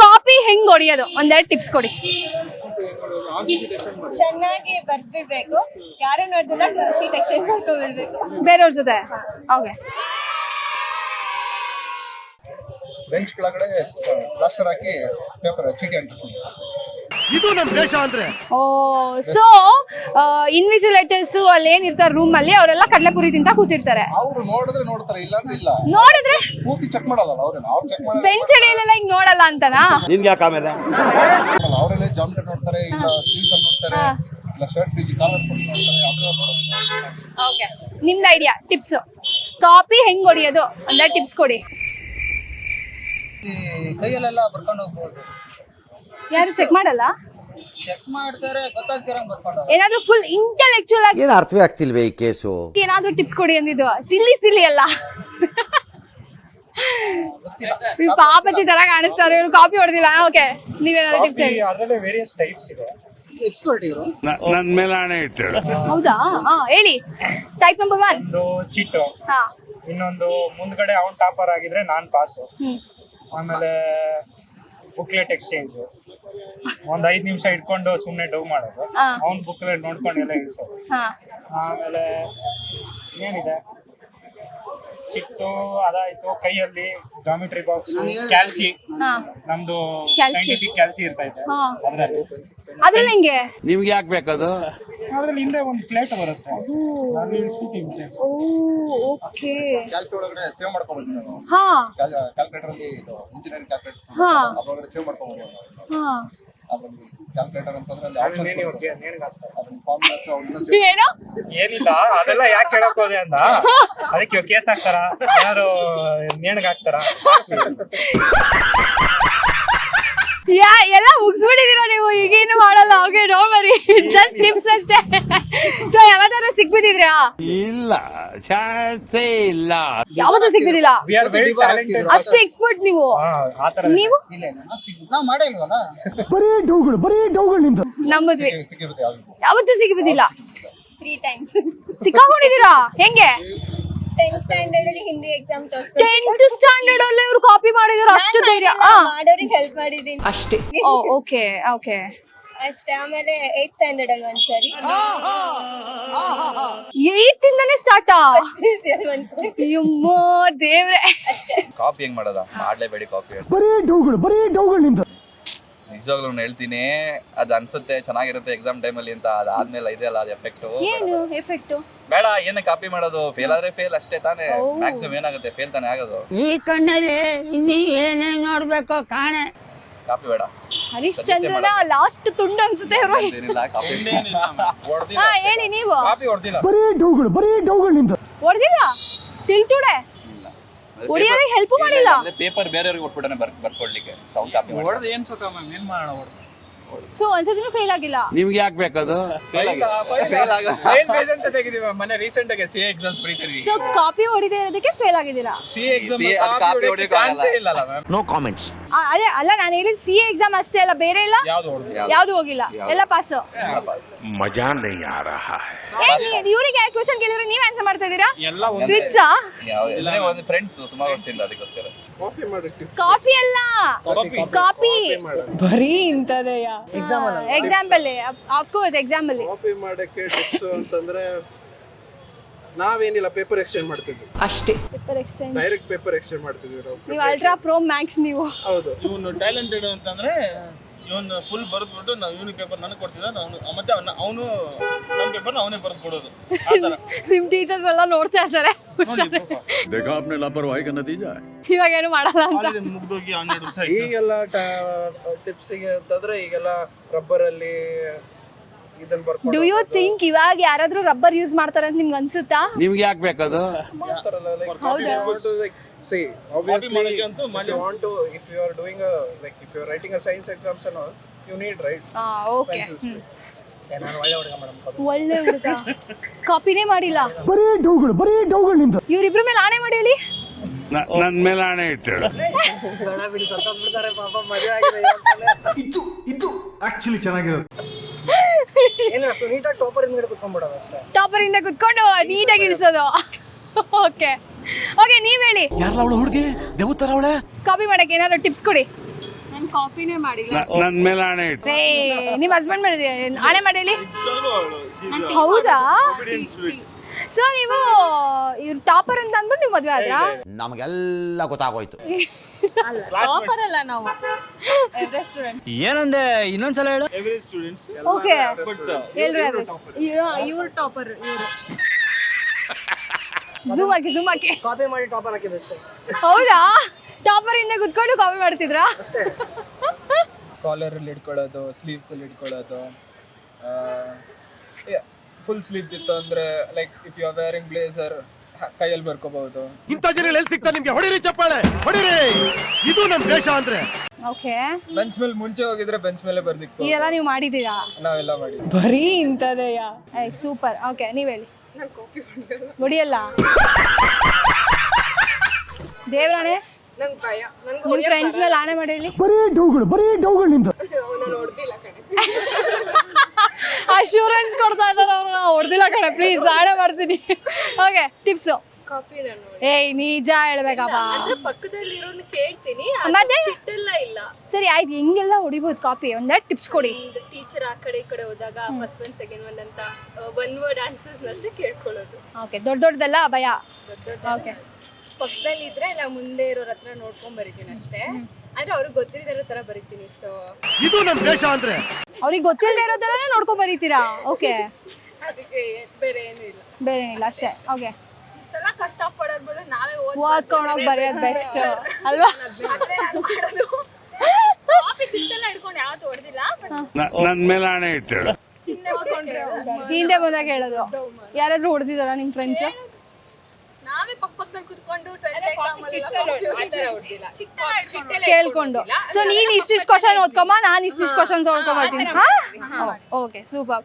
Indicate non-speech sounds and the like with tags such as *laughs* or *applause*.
Copy ಹೆಂಗ್ ಹೊಡಿಯೋದು? ಒಂದೆರಡು ಟಿಪ್ಸ್ ಕೊಡಿ. ಚೆನ್ನಾಗಿ ಬರ್ಬಿಡ್ಬೇಕು ಯಾರು ನೋಡಿದ್ರೆ ಶೀಟ್ ಎಕ್ಸ್ಚೇಂಜ್ ಮಾಡ್ಕೊಂಡ್ಬಿಡ್ಬೇಕು ಬೇರೆಯವ್ರ ಜೊತೆ? ಓಕೆ. ಬೆಂಚ್ ಕೆಳಗಡೆ ಪ್ಲಾಸ್ಟರ್ ಹಾಕಿ ಪೇಪರ್ ಚೀಟಿ ಅಂಟಿಸ್ತೀನಿ ಅಷ್ಟೇ. ಇದು ನಮ್ ದೇಶ ಅಂದ್ರೆ. ಓ ಸೊ ಇನ್ವಿಜಿಲೇಟರ್ಸ್ ಅಲ್ಲಿ ಏನಿರ್ತಾರೆ ರೂಮ್ ಅಲ್ಲಿ ಅವರೆಲ್ಲ ಕಡಲೆಪುರಿ ತಿಂತ ಕೂತಿರ್ತಾರೆ. ಅವ್ರು ನೋಡಿದ್ರೆ ನೋಡ್ತಾರೆ ಇಲ್ಲ ಅಂದ್ರೆ ಇಲ್ಲ. ನೋಡಿದ್ರೆ ಪೂರ್ತಿ ಚೆಕ್ ಮಾಡಲ್ಲ ಅವ್ರೇನು? ಅವ್ರು ಚೆಕ್ ಮಾಡಲ್ಲ. ಬೆಂಚ್ ಅಡಿಯಲ್ಲೆಲ್ಲ ಹಿಂಗ್ ನೋಡಲ್ಲ ಅಂತನಾ? ನಿನ್ಗೆ ಯಾಕೆ ಆಮೇಲೆ? ಅವರೆಲ್ಲ ಜಾಮೆಟ್ರಿ ನೋಡ್ತಾರೆ ಇಲ್ಲ ಸ್ಲೀವ್ಸ್ ಅಲ್ಲಿ ನೋಡ್ತಾರೆ ಇಲ್ಲ ಶರ್ಟ್ಸ್ ಇಲ್ಲಿ ಕಾಲರ್ ನೋಡ್ತಾರೆ ಅದು ನೋಡೋದು ಓಕೆ ನಿಮ್ದು ಐಡಿಯಾ ಟಿಪ್ಸ್ ಕಾಪಿ ಹೆಂಗ್ ಹೊಡಿಯೋದು? ಅಂದ್ರೆ ಟಿಪ್ಸ್ ಕೊಡಿ. ಈ ಕೈಯಲ್ಲೆಲ್ಲ ಬರ್ಕೊಂಡು ಹೋಗ್ಬೋದು. ಯಾರು ಚೆಕ್ ಮಾಡಲ್ಲ? ಚೆಕ್ ಮಾಡ್ತಾರೆ ಗೊತ್ತಾಗ್ತಿರಂಗ್ ಬರ್ಕೊಂಡು ಏನಾದ್ರೂ ಫುಲ್ ಇಂಟೆಲೆಕ್ಚುಯಲ್ ಆಗಿ ಏನ್ ಅರ್ಥವೇ ಆಗ್ತಿಲ್ವೇ ಈ ಕೇಸು? ಏನಾದ್ರೂ ಟಿಪ್ಸ್ ಕೊಡಿ ಅಂದಿದ್ದು. ಸಿಲ್ಲಿ ಸಿಲ್ಲಿ ಅಲ್ಲ ಈ ಪಾಪಚ್ಚಿ ತರ ಕಾಣಿಸ್ತಾರೆ. ಇವ್ರು ಕಾಪಿ ಹೊಡೆದಿಲ್ಲ. ಓಕೆ ನೀವೇನಾದ್ರು ಟಿಪ್ಸ್ ಹೇಳಿ. ಅದರಲ್ಲೇ ವೇರಿಯಸ್ ಟೈಪ್ಸ್ ಇದೆ. ಎಕ್ಸ್ಪರ್ಟ್ ಇವರು. ನನ್ ಮೇಲೆ ಹಣೆ ಇಟ್ಟು ಹೌದಾ? ಹಾ ಹೇಳಿ. ಟೈಪ್ ನಂಬರ್ ಒನ್ ಒಂದು ಚಿಟ್ಟು ಹಾ. ಇನ್ನೊಂದು ಮುಂದ್ಗಡೆ ಅವ್ನ್ ಟಾಪರ್ ಆಗಿದ್ರೆ ನಾನ್ ಪಾಸು ಆಮೇಲೆ ಬುಕ್ಲೆಟ್ ಎಕ್ಸ್ಚೇಂಜ್ ಒಂದ್ ಐದ್ ನಿಮಿಷ ಇಟ್ಕೊಂಡು ಸುಮ್ನೆ ಡವ್ ಮಾಡೋದು. ಹಾ. ಬುಕ್ ನೋಡ್ಕೊಂಡು ಎಲ್ಲ ಇಳಿಸೋದು ಹಾ. ಆಮೇಲೆ ಏನಿದೆ? ಚಿಟ್ಟು ಅದಾಯ್ತು ಕೈಯಲ್ಲಿ ಜಾಮಿಟ್ರಿ ಬಾಕ್ಸ್ ಕ್ಯಾಲ್ಸಿ ಹಾ. ನಮ್ದು Calci. ಸೈಂಟಿಫಿಕ್ ಕ್ಯಾಲ್ಸಿ ಇರ್ತಾ ಇದೆ. ಹಾ. ಅದ್ರಲ್ಲಿ. ಅದ್ರಲ್ಲಿ ಹೆಂಗೆ ನಿಮ್ಗೆ ಯಾಕೆ ಬೇಕದು ಅದ್ರಲ್ಲಿ ಹಿಂದೆ ಒಂದು ಪ್ಲೇಟ್ ಬರುತ್ತೆ. ಅಲ್ಲಿ ಇಳಿಸ್ಬಿಟ್ಟು ಹಿಂಸೆ ಓ ಓಕೆ. ಕ್ಯಾಲ್ಸಿ ಒಳಗಡೆ ಸೇವ್ ಮಾಡ್ಕೊಬೋದು ನಾನು ಹಾ. ಕ್ಯಾಲ್ಕುಲೇಟರ್ ಅಲ್ಲಿ ಇದು ಇಂಜಿನಿಯರಿಂಗ್ ಕ್ಯಾಲ್ಕುಲೇಟರ್ ಹಾ. ಅದ್ರೊಳಗಡೆ ಸೇವ್ ಮಾಡ್ಕೊಬೋದು ಹಾ. ಅದ್ರಲ್ಲಿ ಕ್ಯಾಲ್ಕುಲೇಟರ್ ಅಂತಂದ್ರೆ ಅಲ್ಲಿ ಆಪ್ಷನ್ಸ್ ನೇಣಿ ಹೊಡ್ಗೆ ನೇಣಿಗೆ ಹಾಕ್ತಾರೆ. ಅದ್ರಲ್ಲಿ ಫಾರ್ಮುಲಾಸ್ ಅವನ್ನ ಏನು? ಏನಿಲ್ಲ ಅದೆಲ್ಲ ಯಾಕೆ ಹೇಳಕ್ ಹೋದೆ ಅಂದ? ಅದಕ್ಕೆ ಕೇಸ್ ಹಾಕ್ತಾರ? ಯಾರು ನೇಣಿಗೆ ಹಾಕ್ತಾರ? ಯಾ ಎಲ್ಲ ಮುಗಿಸ್ಬಿಟ್ಟಿದೀರಾ ನೀವು? ಈಗೇನು ಮಾಡಲ್ಲ okay don't worry just tips ಅಷ್ಟೇ ಸೊ ಯಾವತ್ತಾದ್ರೂ ಸಿಕ್ಬಿಟ್ಟಿದ್ರಾ ಇಲ್ಲ. ಚಾನ್ಸೇ ಇಲ್ಲ. ವೆರಿ ಟ್ಯಾಲೆಂಟೆಡ್ ಅಷ್ಟು ಎಕ್ಸ್ಪರ್ಟ್ ನೀವು. ಆತರ ನೀವು? ಇಲ್ಲ ನಾವು ಸಿಗ್ ನಾವು ಮಾಡೇ ಇಲ್ವಲ್ಲ? ನಂಬುದ್ವಿ. ಸಿಕ್ಕಿರುತ್ತೆ ಯಾವ್ದು? ಯಾವತ್ತೂ ಸಿಕ್ಬಿದಿಲ್ಲ ತ್ರೀ ಟೈಮ್ಸ್ ಸಿಕ್ಕಾಕೊಂಡಿದ್ದೀರಾ? ಹೆಂಗೆ? ಟೆಂತ್ ಸ್ಟ್ಯಾಂಡರ್ಡ್ ಅಲ್ಲಿ ಹಿಂದಿ ಎಕ್ಸಾಮ್ ಟೆಂತ್ ಸ್ಟ್ಯಾಂಡರ್ಡ್ ಅಲ್ಲಿ ಇವ್ರು ಕಾಪಿ ಮಾಡಿದ್ರು ಅಷ್ಟು ಧೈರ್ಯ. ಮಾಡೋರಿಗೆ ಹೆಲ್ಪ್ ಮಾಡಿದೀನಿ ಅಷ್ಟೇ. ಓಕೆ ಓಕೆ ಅಷ್ಟೇ ಆಮೇಲೆ ಏಟ್ ಸ್ಟ್ಯಾಂಡರ್ಡ್ ಅಲ್ಲಿ ಒಂದ್ಸರಿ? ಏಟ್ ಇಂದಾನೆ ಸ್ಟಾರ್ಟ್ ಒಂದ್ಸರಿ? ಅಯ್ಯಮ್ಮ ದೇವ್ರೆ. ಅಷ್ಟೇ. ಕಾಪಿ ಹೆಂಗ್ ಮಾಡೋದ? ಮಾಡ್ಲೇಬೇಡಿ ಕಾಪಿ ನಿಜವಾಗ್ಲೂ ನಾನ್ ಹೇಳ್ತೀನಿ ಅದ್ ಅನ್ಸುತ್ತೆ ಚೆನ್ನಾಗಿರುತ್ತೆ ಎಕ್ಸಾಮ್ ಟೈಮಲ್ಲಿ ಅಂತ ಅದಾದ್ಮೇಲೆ ಇದೆ ಅಲ್ಲ ಅದು ಎಫೆಕ್ಟ್ ಏನು ಎಫೆಕ್ಟ್ ಬೇಡ ಏನ ಕಾಪಿ ಮಾಡೋದು ಫೇಲ್ ಆದ್ರೆ ಫೇಲ್ ಅಷ್ಟೇ ತಾನೇ. ಮ್ಯಾಕ್ಸಿಮಮ್ ಏನಾಗುತ್ತೆ ಫೇಲ್ ತಾನೇ ಆಗೋದು. ಈ ಕಣ್ಣಲ್ಲಿ ಇನ್ನೀ ಏನೇನ್ ನೋಡ್ಬೇಕೋ ಕಾಣೆ. ಕಾಪಿ ಬೇಡ. ಹರಿಶ್ಚಂದ್ರನ ಲಾಸ್ಟ್ ತುಂಡು ಅನ್ಸುತ್ತೆ ಇವ್ರು. ಏನಿಲ್ಲ ಕಾಪಿ ಹಾ ಹೇಳಿ ನೀವು. ಕಾಪಿ ಹೊಡ್ದಿಲ್ಲ. ಹೊಡೆದಿಲ್ಲ? ತಿಳ್ತುಡೆ ಹೊಡಿಯೋದಕ್ಕೆ ಹೆಲ್ಪ್ ಮಾಡಿಲ್ಲ. ಪೇಪರ್ ಬೇರೆಯವ್ರಿಗೆ ಕೊಟ್ಬಿಟ್ಟನೆ ಬರ್ ಬರ್ಕೊಡ್ಲಿಕ್ಕೆ. ಸೌಂಡ್ ಕಾಫಿ ಹೊಡೆದು ಏನ್ ಸುಖ ಮ್ಯಾಮ್ ಏನ್ ಮಾಡೋಣ ಹೊಡೆದು. ಸೊ ಒಂದ್ಸತಿನೂ ಫೇಲ್ ಆಗಿಲ್ಲ. ನಿಮ್ಗೆ ಯಾಕೆ ಬೇಕದು? ಏನ್ ಪೇಜೆನ್ಸ್ ಮನೆ ರೀಸೆಂಟ್ ಆಗಿ ಸಿ ಎಕ್ಸಾಮ್ಸ್ ಬರೀತೀವಿ ಸೊ ಕಾಪಿ ಹೊಡಿದೇ ಇರೋದಕ್ಕೆ ಫೇಲ್ ಆಗಿದ್ದೀರಾ? ಸಿ ಎಕ್ಸಾಮ್ CA ಅದು copy ಹೊಡಿಯಕ್ಕೆ ಚಾನ್ಸೇ ಆಗಲ್ಲ. ನೋ ಕಾಮೆಂಟ್ಸ್ ಆ, ಅದೇ ಅಲ್ಲ ನಾನು ಹೇಳಿದ್ ಸಿ ಎಕ್ಸಾಮ್ ಅಷ್ಟೇ ಅಲ್ಲ ಬೇರೆ ಇಲ್ಲ? ಯಾವ್ದು ಹೋಗಿಲ್ಲ. ಎಲ್ಲ ಪಾಸ್ ಮಜಾ ನೈ ಆ ರಹಾ ಇವ್ರಿಗೆ ಯಾಕೆ ಕ್ವಶನ್ ಕೇಳಿದ್ರೆ ನೀವ್ ಆನ್ಸರ್ ಮಾಡ್ತಾ ಇದೀರಾ ಎಲ್ಲ ಒಂದು. ಸ್ವಿಚ್ ಒಂದು ಫ್ರೆಂಡ್ಸ್ ಸುಮಾರು ವರ್ಷದಿಂದ ಅದಕ್ಕೋಸ್ಕರ. ಕಾಫಿ ಅಲ್ಲ. ಕಾಪಿ ಬರೀ ಇಂಥದೆಯ? Example of course example copy ಮಾಡಕ್ಕೆ ಟಿಪ್ಸ್ ಅಂತಂದ್ರೆ ನಾವೇನಿಲ್ಲ ಪೇಪರ್ ಎಕ್ಸ್ಚೇಂಜ್ ಮಾಡ್ತಿದ್ವಿ. ಅಷ್ಟೇ. Paper exchange direct paper exchange ಮಾಡ್ತಿದ್ವಿ ನಾವು. ನೀವು ಅಲ್ಟ್ರಾ ಪ್ರೋ ಮ್ಯಾಕ್ಸ್ ನೀವು. ಹೌದು. ಇವನು ಟ್ಯಾಲೆಂಟೆಡ್ ಅಂತಂದ್ರೆ ಇವನು ಫುಲ್ ಬರೆದ್ಬಿಟ್ಟು ನಾವು ಇವನಿಗೆ ಪೇಪರ್ ನನಗೆ ಕೊಡ್ತಿದ್ದ ಅವನು ಮತ್ತೆ ಅವನು ಅವನು ನಮ್ಮ ಪೇಪರ್ನ ಅವನೇ ಬರೆದು ಕೊಡೋದು ಆ ಥರ ನಿಮ್ ಟೀಚರ್ಸ್ ಎಲ್ಲ ನೋಡ್ತಾ ಇರ್ತಾರೆ ಹುಷಾರ್ देखा आपने लापरवाही का नतीजा है ಇವಾಗ ಏನು ಮಾಡಲ್ಲ ಅಂತ ಆಲ್ರೆಡಿ ಮುಗ್ದೋಗಿ ಹನ್ನೆರಡು ವರ್ಷ ಆಯ್ತು ಈಗೆಲ್ಲ ಟಿಪ್ಸಿಗೆ ಅಂತಂದ್ರೆ ಈಗೆಲ್ಲ ರಬ್ಬರ್ ಅಲ್ಲಿ ಇದನ್ನ ಬರ್ಕೊಂಡು ಡು ಯು ಥಿಂಕ್ ಇವಾಗ ಯಾರಾದ್ರೂ ರಬ್ಬರ್ ಯೂಸ್ ಮಾಡ್ತಾರೆ ಅಂತ ನಿಮ್ಗೆ ಅನ್ಸುತ್ತಾ ನಿಮ್ಗೆ ಯಾಕೆ ಬೇಕದು ಮಾಡ್ತಾರಲ್ಲ ಲೈಕ್ ಹೌದಾ ಸಿ ಕಾಪಿ obviously if ಮಾಡಿ you want to if you are doing a like if you are writing a science exams and all you need right? Ah okay ನಾನು ಒಳ್ಳೆ ಹುಡುಗ ಮೇಡಮ್ ಒಳ್ಳೆ ಹುಡುಗ. ಕಾಪಿನೇ ಮಾಡಿಲ್ಲ. ಇವ್ರಿಬ್ರ ಮೇಲೆ ಆಣೆ ಮಾಡಿ ಹೇಳಿ ನನ್ ಮೇಲೆ ಆಣೆ ಇಟ್ಟು ಬೇಡ ಬಿಡಿ ಸತ್ತ ಬಿಡ್ತಾರೆ ಪಾಪ ಮದುವೆ ಆಗಿದೆ ಇದು ಇದು ಆಕ್ಚುಲಿ ಚೆನ್ನಾಗಿರೋದು. ಏನ ಸೊ ನೀಟಾಗಿ ಟಾಪರ್ ಹಿಂದ್ಗಡೆ ಕುತ್ಕೊಂಡ್ಬಿಡೋದು ಅಷ್ಟೇ. ಟಾಪರ್ ಇಂದ ಕುತ್ಕೊಂಡು ನೀಟಾಗಿ ಇಳಿಸೋದು ಓಕೆ ಓಕೆ ನೀವ್ ಹೇಳಿ. ಯಾರಲ್ಲ ಅವಳು ಹುಡುಗಿ? ದೇವತರ ಅವಳೆ? ಕಾಪಿ ಮಾಡಕ್ಕೆ ಏನಾದ್ರು ಟಿಪ್ಸ್ ಕೊಡಿ. ನಾನು ಕಾಪಿನೇ ಮಾಡಿಲ್ಲ. ನನ್ ಮೇಲೆ ಆಣೆ ಇಟ್ಟು. ಏ ನಿಮ್ಮ ಹಸ್ಬೆಂಡ್ ಮೇಲೆ ಆಣೆ ಮಾಡಿ ಹೇಳಿ. ಹೌದಾ. ಸೊ ನೀವು ಇವ್ರು ಟಾಪರ್ ಅಂತ ಅಂದ್ಬಿಟ್ಟು ನೀವು ಮದ್ವೆ ಆದ್ರಾ? ನಮಗೆಲ್ಲ ಗೊತ್ತಾಗೋಯ್ತು. ಟಾಪರ್ ಅಲ್ಲ ನಾವು. ರೆಸ್ಟೋರೆಂಟ್ ಏನಂದೆ ಇನ್ನೊಂದ್ಸಲ ಹೇಳು. ಓಕೆ ಎಲ್ರು ಇವ್ರು ಟಾಪರ್ ಇವರು. ಝೂಮ್ ಹಾಕಿ ಝೂಮ್ ಹಾಕಿ. ಕಾಪಿ ಮಾಡಿ ಟಾಪರ್ ಹಾಕಿದೆ ಅಷ್ಟೇ. ಹೌದಾ? ಟಾಪರ್ ಇಂದ ಕುತ್ಕೊಂಡು ಕಾಪಿ ಮಾಡ್ತಿದ್ರಾ? ಕಾಲರಲ್ಲಿ ಇಟ್ಕೊಳ್ಳೋದು ಸ್ಲೀವ್ಸ್ ಅಲ್ಲಿ ಇಟ್ಕೊಳ್ಳೋದು ಫುಲ್ ಸ್ಲೀವ್ಸ್ ಇತ್ತು ಅಂದ್ರೆ like if you are wearing blazer ಕೈಯಲ್ಲಿ ಬರ್ಕೋಬಹುದು. ಇಂಥ ಜನ ಎಲ್ಲಿ ಸಿಗ್ತಾರೆ ನಿಮ್ಗೆ? ಹೊಡಿರಿ ಚಪ್ಪಾಳೆ ಹೊಡಿರಿ! ಇದು ನಮ್ಮ ದೇಶ ಅಂದ್ರೆ. ಓಕೆ ಬೆಂಚ್ ಮೇಲೆ ಮುಂಚೆ ಹೋಗಿದ್ರೆ ಬೆಂಚ್ ಮೇಲೆ ಬರ್ದಿಕ್ಬೋದು ಇದೆಲ್ಲ ನೀವು ಮಾಡಿದ್ದೀರಾ? ನಾವೆಲ್ಲ ಮಾಡಿ ಬರೀ ಇಂಥದೆಯಾ? ಏ ಸೂಪರ್ ಓಕೆ ನೀವು ಹೇಳಿ. ಹೊಡಿಯಲ್ಲ? ದೇವ್ರಾಣೆ ನಂಗೆ ಭಯ. ನಂಗೆ ನಿಮ್ ಫ್ರೆಂಡ್ಸ್ ಮೇಲೆ ಆಣೆ ಮಾಡಿ ಹೇಳಿ ನಾನು ಹೊಡೆದಿಲ್ಲ ಕಣೆ. ಅಶ್ಯೂರೆನ್ಸ್ ಕೊಡ್ತಾ ಇದ್ದಾರೆ ಅವ್ರು. ನಾವು ಹೊಡೆದಿಲ್ಲ ಕಣೆ ಪ್ಲೀಸ್ ಆಣೆ ಮಾಡ್ತೀನಿ. ಓಕೆ ಟಿಪ್ಸು ಕಾಪಿ ನಾನು ಏಯ್ ನಿಜ ಹೇಳ್ಬೇಕಪ್ಪ. ಅಂದ್ರೆ ಪಕ್ಕದಲ್ಲಿ ಇರೋನ್ ಕೇಳ್ತೀನಿ ಮತ್ತೆ? ಚಿಟ್ಟೆಲ್ಲ ಇಲ್ಲ. ಸರಿ ಆಯ್ತು ಹೆಂಗೆಲ್ಲ ಹೊಡಿಬೋದು ಕಾಪಿ. ಒಂದೆರಡು ಟಿಪ್ಸ್ ಕೊಡಿ. ಒಂದು ಟೀಚರ್ ಆ ಕಡೆ ಈ ಕಡೆ ಹೋದಾಗ ಫಸ್ಟ್ ಒನ್ ಸೆಕೆಂಡ್ ಒನ್ ಅಂತ ಒನ್ ವರ್ಡ್ ಆನ್ಸರ್ಸ್ ಅಷ್ಟೇ ಕೇಳ್ಕೊಳ್ಳೋದು. ಓಕೆ ದೊಡ್ಡ ದೊಡ್ಡದಲ್ಲ ಭಯ? ಓಕೆ. ಪಕ್ಕದಲ್ಲಿ ಇದ್ರೆ ನಾ ಮುಂದೆ ಇರೋರ ಹತ್ರ ನೋಡ್ಕೊಂಡ್ ಬರಿತೀನಿ ಅಷ್ಟೇ. ಅಂದ್ರೆ ಅವ್ರಿಗೆ ಗೊತ್ತಿರೋ ಇರೋ ತರ ಬರಿತೀನಿ ಸೊ ಇದು ನಮ್ ದೇಶ ಅಂದ್ರೆ? ಅವ್ರಿಗೆ ಗೊತ್ತಿಲ್ಲದೆ ಇರೋ ಥರನೇ ನೋಡ್ಕೊಂಡ್ ಬರೀತೀರಾ? ಓಕೆ. *laughs* ಅದಕ್ಕೆ ಬೇರೆ ಏನು ಇಲ್ಲ. ಬೇರೆ ಏನಿಲ್ಲ ಅಷ್ಟೇ. ಓಕೆ. ಇಷ್ಟೆಲ್ಲ ಕಷ್ಟ ಪಡೋದ್ ಬದಲು ನಾವೇ ಓದ್ಕೊಂಡೋಗಿ ಬರೆಯೋದು ಬೆಸ್ಟ್ ಅಲ್ವಾ ಕಾಪಿ ಚಿಟ್ಟೆಲ್ಲ ಹಿಡ್ಕೊಂಡು ಯಾವತ್ತು ಹೊಡೆದಿಲ್ಲ ನನ್ ಮೇಲೆ ಆಣೆ ಇಟ್ಟು ಹಿಂದೆ ಹಿಂದೆ ಬಂದಾಗ ಹೇಳೋದು ಯಾರಾದ್ರೂ ಹೊಡೆದಿದಾರ ನಿಮ್ ಫ್ರೆಂಡ್ಸ್ ನಾವೇ ಪಕ್ಕ ಪಕ್ಕದಲ್ಲಿ ಕುತ್ಕೊಂಡು ಕೇಳ್ಕೊಂಡು ಸೊ ನೀನ್ ಇಷ್ಟಿಷ್ಟು ಕ್ವಶನ್ ಓದ್ಕೊಂಬ ನಾನು ಇಷ್ಟಿಷ್ಟು ಕ್ವಶನ್ಸ್ ಓದ್ಕೊಂಬರ್ತೀನಿ ಹಾ ಓಕೆ ಸೂಪರ್